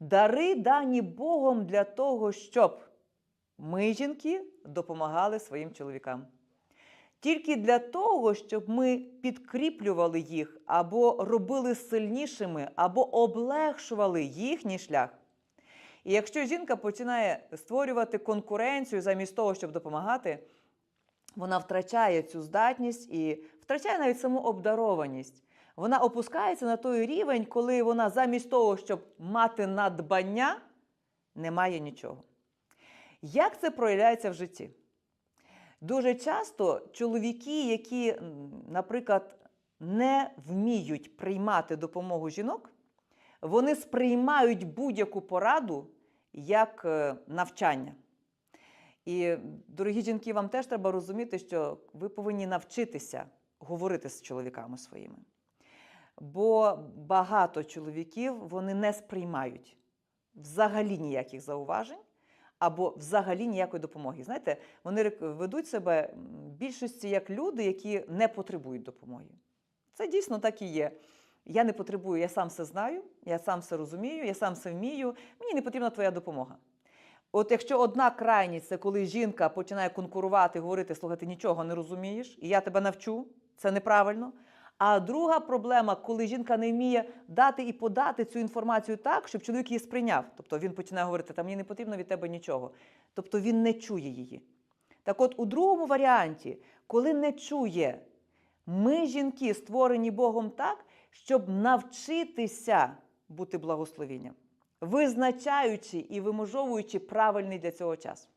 Дари дані Богом для того, щоб ми, жінки, допомагали своїм чоловікам. Тільки для того, щоб ми підкріплювали їх або робили сильнішими, або облегшували їхній шлях. І якщо жінка починає створювати конкуренцію замість того, щоб допомагати, вона втрачає цю здатність і втрачає навіть саму обдарованість. Вона опускається на той рівень, коли вона замість того, щоб мати надбання, не має нічого. Як це проявляється в житті? Дуже часто чоловіки, які, наприклад, не вміють приймати допомогу жінок, вони сприймають будь-яку пораду як е, навчання. І, дорогі жінки, вам теж треба розуміти, що ви повинні навчитися говорити з чоловіками своїми. Бо багато чоловіків вони не сприймають взагалі ніяких зауважень або взагалі ніякої допомоги. Знаєте, вони ведуть себе в більшості як люди, які не потребують допомоги. Це дійсно так і є. Я не потребую, я сам все знаю, я сам все розумію, я сам все вмію. Мені не потрібна твоя допомога. От якщо одна крайність це коли жінка починає конкурувати, говорити, слухай, ти нічого не розумієш, і я тебе навчу, це неправильно. А друга проблема, коли жінка не вміє дати і подати цю інформацію так, щоб чоловік її сприйняв. Тобто він починає говорити, та мені не потрібно від тебе нічого. Тобто він не чує її. Так от, у другому варіанті, коли не чує, ми, жінки, створені Богом так, щоб навчитися бути благословенням, визначаючи і виможовуючи правильний для цього час.